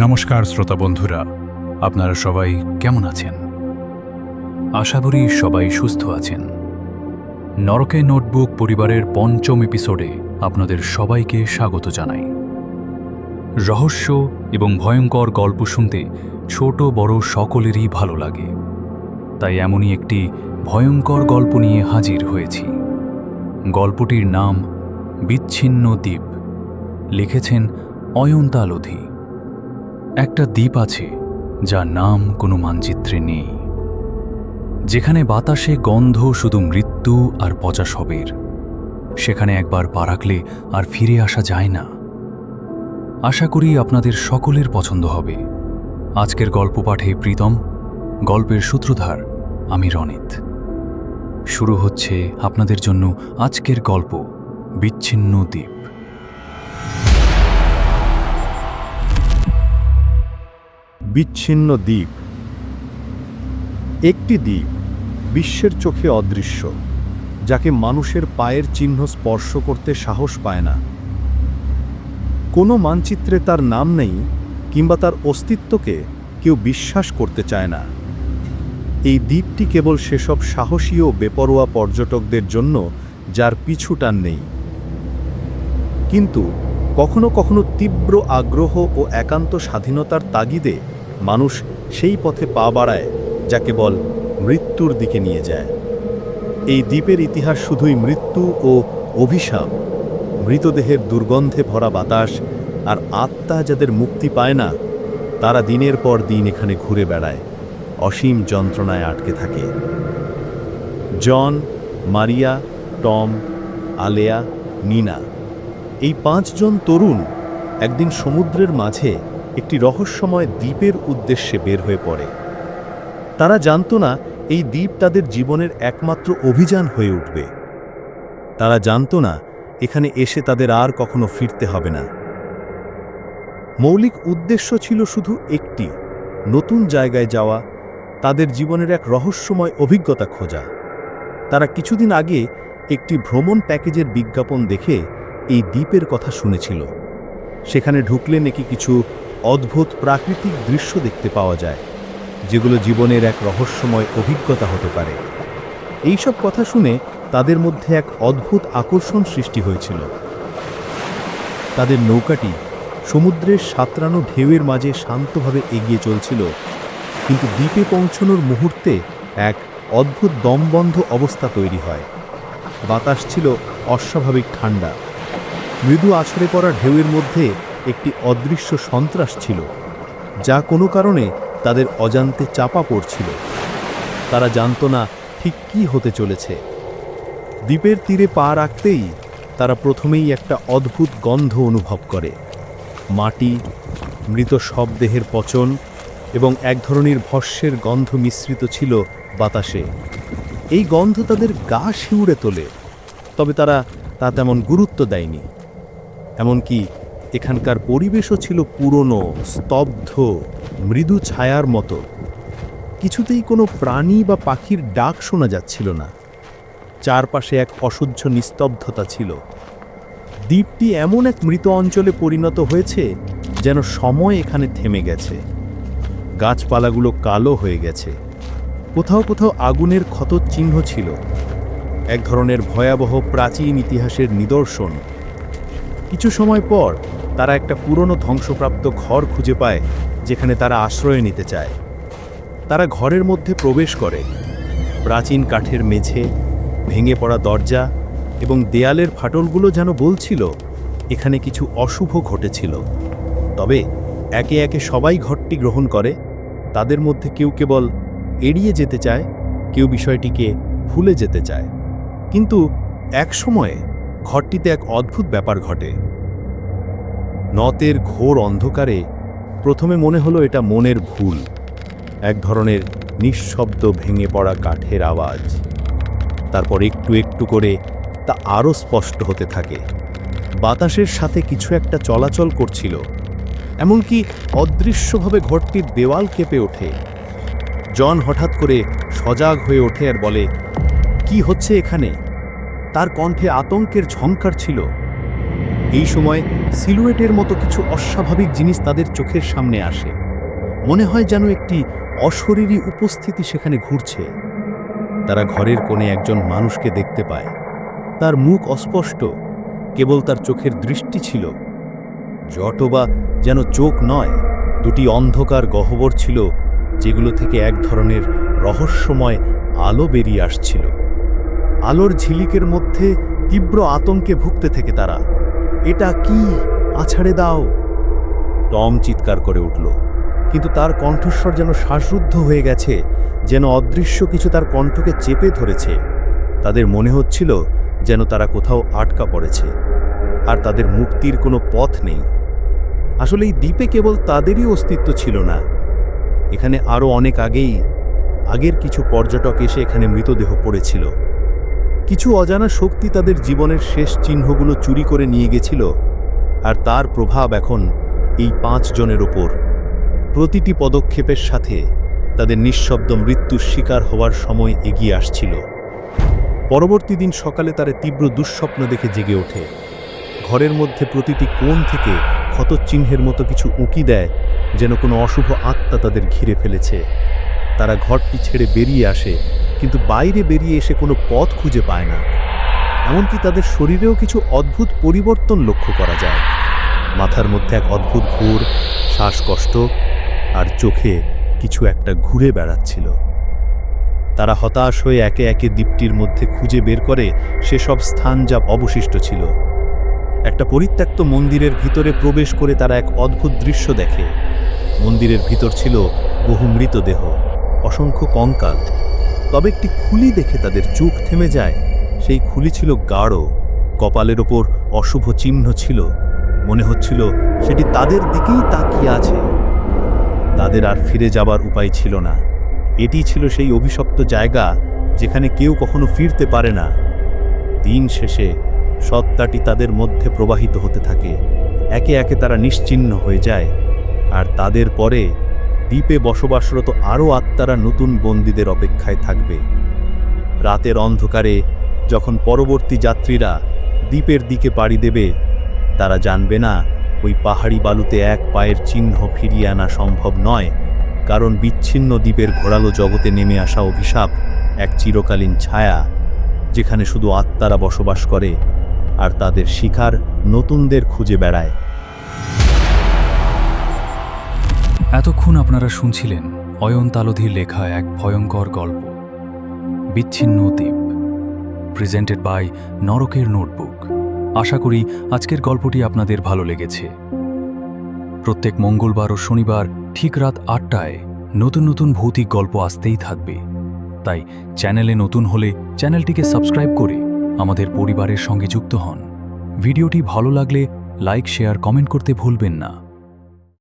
নমস্কার শ্রোতা বন্ধুরা, আপনারা সবাই কেমন আছেন? আশা করি সবাই সুস্থ আছেন। নরকে নোটবুক পরিবারের পঞ্চম এপিসোডে আপনাদের সবাইকে স্বাগত জানাই। রহস্য এবং ভয়ঙ্কর গল্প শুনতে ছোট বড় সকলেরই ভালো লাগে। তাই এমনই একটি ভয়ঙ্কর গল্প নিয়ে হাজির হয়েছি। গল্পটির নাম বিচ্ছিন্ন দ্বীপ। লিখেছেন অয়ন্তা লোধি একটা দ্বীপ আছে, যার নাম কোনো মানচিত্রে নেই, যেখানে বাতাসে গন্ধ শুধু মৃত্যু আর পচা সবের সেখানে একবার পা রাখলে আর ফিরে আসা যায় না। আশা করি আপনাদের সকলের পছন্দ হবে। আজকের গল্প পাঠে প্রীতম, গল্পের সূত্রধার আমি রনিত। শুরু হচ্ছে আপনাদের জন্য আজকের গল্প, বিচ্ছিন্ন দ্বীপ। বিচ্ছিন্ন দ্বীপ। একটি দ্বীপ বিশ্বের চোখে অদৃশ্য, যাকে মানুষের পায়ের চিহ্ন স্পর্শ করতে সাহস পায় না। কোনো মানচিত্রে তার নাম নেই কিংবা তার অস্তিত্বকে কেউ বিশ্বাস করতে চায় না। এই দ্বীপটি কেবল সেসব সাহসী ও বেপরোয়া পর্যটকদের জন্য যার পিছু টান নেই। কিন্তু কখনো কখনো তীব্র আগ্রহ ও একান্ত স্বাধীনতার তাগিদে মানুষ সেই পথে পা বাড়ায়, যা কেবল মৃত্যুর দিকে নিয়ে যায়। এই দ্বীপের ইতিহাস শুধুই মৃত্যু ও অভিশাপ, মৃতদেহের দুর্গন্ধে ভরা বাতাস আর আত্মা যাদের মুক্তি পায় না, তারা দিনের পর দিন এখানে ঘুরে বেড়ায়, অসীম যন্ত্রণায় আটকে থাকে। জন, মারিয়া, টম, আলেয়া, নিনা, এই পাঁচজন তরুণ একদিন সমুদ্রের মাঝে একটি রহস্যময় দ্বীপের উদ্দেশ্যে বের হয়ে পড়ে। তারা জানত না এই দ্বীপ তাদের জীবনের একমাত্র অভিযান হয়ে উঠবে। তারা জানত না এখানে এসে তাদের আর কখনো ফিরতে হবে না। মৌলিক উদ্দেশ্য ছিল শুধু একটি, নতুন জায়গায় যাওয়া, তাদের জীবনের এক রহস্যময় অভিজ্ঞতা খোঁজা। তারা কিছুদিন আগে একটি ভ্রমণ প্যাকেজের বিজ্ঞাপন দেখে এই দ্বীপের কথা শুনেছিল। সেখানে ঢুকলে নাকি কিছু অদ্ভুত প্রাকৃতিক দৃশ্য দেখতে পাওয়া যায়, যেগুলো জীবনের এক রহস্যময় অভিজ্ঞতা হতে পারে। এইসব কথা শুনে তাদের মধ্যে এক অদ্ভুত আকর্ষণ সৃষ্টি হয়েছিল। তাদের নৌকাটি সমুদ্রের সাঁতরানো ঢেউয়ের মাঝে শান্তভাবে এগিয়ে চলছিল, কিন্তু দ্বীপে পৌঁছানোর মুহূর্তে এক অদ্ভুত দমবন্ধ অবস্থা তৈরি হয়। বাতাস ছিল অস্বাভাবিক ঠান্ডা। মৃদু আছড়ে পড়া ঢেউয়ের মধ্যে একটি অদৃশ্য সন্ত্রাস ছিল, যা কোনো কারণে তাদের অজান্তে চাপা পড়ছিল। তারা জানত না ঠিক কী হতে চলেছে। দ্বীপের তীরে পা রাখতেই তারা প্রথমেই একটা অদ্ভুত গন্ধ অনুভব করে। মাটি, মৃত শবদেহের পচন এবং এক ধরনের ভস্যের গন্ধ মিশ্রিত ছিল বাতাসে। এই গন্ধ তাদের গা শিউড়ে তোলে, তবে তারা তা তেমন গুরুত্ব দেয়নি। এমনকি এখানকার পরিবেশও ছিল পুরনো, স্তব্ধ, মৃদু ছায়ার মতো। কিছুতেই কোনো প্রাণী বা পাখির ডাক শোনা যাচ্ছিল না। চারপাশে এক অসহ্য নিস্তব্ধতা ছিল। দ্বীপটি এমন এক মৃত অঞ্চলে পরিণত হয়েছে যেন সময় এখানে থেমে গেছে। গাছপালাগুলো কালো হয়ে গেছে। কোথাও কোথাও আগুনের ক্ষত চিহ্ন ছিল। এক ধরনের ভয়াবহ প্রাচীন ইতিহাসের নিদর্শন। কিছু সময় পর তারা একটা পুরনো ধ্বংসপ্রাপ্ত ঘর খুঁজে পায়, যেখানে তারা আশ্রয় নিতে চায়। তারা ঘরের মধ্যে প্রবেশ করে। প্রাচীন কাঠের মেঝে, ভেঙে পড়া দরজা এবং দেয়ালের ফাটলগুলো যেন বলছিল, এখানে কিছু অশুভ ঘটেছিল। তবে একে একে সবাই ঘরটি গ্রহণ করে। তাদের মধ্যে কেউ কেবল এড়িয়ে যেতে চায়, কেউ বিষয়টিকে ভুলে যেতে চায়। কিন্তু এক সময়ে ঘরটিতে এক অদ্ভুত ব্যাপার ঘটে। নতের ঘোর অন্ধকারে প্রথমে মনে হলো এটা মনের ভুল, এক ধরনের নিঃশব্দ ভেঙে পড়া কাঠের আওয়াজ। তারপর একটু একটু করে তা আরও স্পষ্ট হতে থাকে। বাতাসের সাথে কিছু একটা চলাচল করছিল, এমনকি অদৃশ্যভাবে ঘরটির দেওয়াল কেঁপে ওঠে। জন হঠাৎ করে সজাগ হয়ে ওঠে আর বলে, কি হচ্ছে এখানে? তার কণ্ঠে আতঙ্কের ঝঙ্কার ছিল। এই সময় সিলুয়েটের মতো কিছু অস্বাভাবিক জিনিস তাদের চোখের সামনে আসে। মনে হয় যেন একটি অশরীরী উপস্থিতি সেখানে ঘুরছে। তারা ঘরের কোণে একজন মানুষকে দেখতে পায়। তার মুখ অস্পষ্ট, কেবল তার চোখের দৃষ্টি ছিল। জটবা যেন চোখ নয়, দুটি অন্ধকার গহ্বর ছিল, যেগুলো থেকে এক ধরনের রহস্যময় আলো বেরিয়ে আসছিল। আলোর ঝিলিকের মধ্যে তীব্র আতঙ্কে ভুগতে থেকে তারা। এটা কি? আছাড়ে দাও। টম চিৎকার করে উঠল, কিন্তু তার কণ্ঠস্বর যেন শ্বাসরুদ্ধ হয়ে গেছে, যেন অদৃশ্য কিছু তার কণ্ঠকে চেপে ধরেছে। তাদের মনে হচ্ছিল যেন তারা কোথাও আটকা পড়েছে, আর তাদের মুক্তির কোনো পথ নেই। আসলে এই দ্বীপে কেবল তাদেরই অস্তিত্ব ছিল না। এখানে আরও অনেক আগেই, আগের কিছু পর্যটক এসে এখানে মৃতদেহ পড়েছিল। কিছু অজানা শক্তি তাদের জীবনের শেষ চিহ্নগুলো চুরি করে নিয়ে গেছিল, আর তার প্রভাব এখন এই পাঁচ জনের ওপর। প্রতিটি পদক্ষেপের সাথে তাদের নিঃশব্দ মৃত্যুর শিকার হওয়ার সময় এগিয়ে আসছিল। পরবর্তী দিন সকালে তারা তীব্র দুঃস্বপ্ন দেখে জেগে ওঠে। ঘরের মধ্যে প্রতিটি কোণ থেকে ক্ষতচিহ্নের মতো কিছু উঁকি দেয়, যেন কোনো অশুভ আত্মা তাদের ঘিরে ফেলেছে। তারা ঘরটি ছেড়ে বেরিয়ে আসে কিন্তু বাইরে বেরিয়ে এসে কোনো পথ খুঁজে পায় না। এমনকি তাদের শরীরেও কিছু অদ্ভুত পরিবর্তন লক্ষ্য করা যায়। মাথার মধ্যে এক অদ্ভুত ঘোর, শ্বাসকষ্ট আর চোখে কিছু একটা ঘুরে বেড়াচ্ছিল। তারা হতাশ হয়ে একে একে দ্বীপটির মধ্যে খুঁজে বের করে সেসব স্থান যা অবশিষ্ট ছিল। একটা পরিত্যক্ত মন্দিরের ভিতরে প্রবেশ করে তারা এক অদ্ভুত দৃশ্য দেখে। মন্দিরের ভিতর ছিল বহু মৃতদেহ, অসংখ্য কঙ্কাল। তবে একটি খুলি দেখে তাদের চোখ থেমে যায়। সেই খুলি ছিল গাঢ়, কপালের ওপর অশুভ চিহ্ন ছিল। মনে হচ্ছিল সেটি তাদের দিকেই তাকিয়ে আছে। তাদের আর ফিরে যাবার উপায় ছিল না। এটি ছিল সেই অভিশপ্ত জায়গা যেখানে কেউ কখনো ফিরতে পারে না। দিন শেষে সত্তাটি তাদের মধ্যে প্রবাহিত হতে থাকে। একে একে তারা নিশ্চিহ্ন হয়ে যায়। আর তাদের পরে দ্বীপে বসবাসরত আরও আত্মারা নতুন বন্দীদের অপেক্ষায় থাকবে। রাতের অন্ধকারে যখন পরবর্তী যাত্রীরা দ্বীপের দিকে পাড়ি দেবে, তারা জানবে না, ওই পাহাড়ি বালুতে এক পায়ের চিহ্ন ফিরিয়ে আনা সম্ভব নয়, কারণ বিচ্ছিন্ন দ্বীপের ঘোরালো জগতে নেমে আসা অভিশাপ এক চিরকালীন ছায়া, যেখানে শুধু আত্মারা বসবাস করে, আর তাদের শিকার নতুনদের খুঁজে বেড়ায়। এতক্ষণ আপনারা শুনছিলেন অয়ন তালধির লেখা এক ভয়ঙ্কর গল্প। বিচ্ছিন্ন দ্বীপ। প্রেজেন্টেড বাই নরকের নোটবুক। আশা করি আজকের গল্পটি আপনাদের ভালো লেগেছে। প্রত্যেক মঙ্গলবার ও শনিবার ঠিক রাত আটটায় নতুন নতুন ভৌতিক গল্প আসতেই থাকবে। তাই চ্যানেলে নতুন হলে চ্যানেলটিকে সাবস্ক্রাইব করে আমাদের পরিবারের সঙ্গে যুক্ত হন। ভিডিওটি ভালো লাগলে লাইক, শেয়ার, কমেন্ট করতে ভুলবেন না।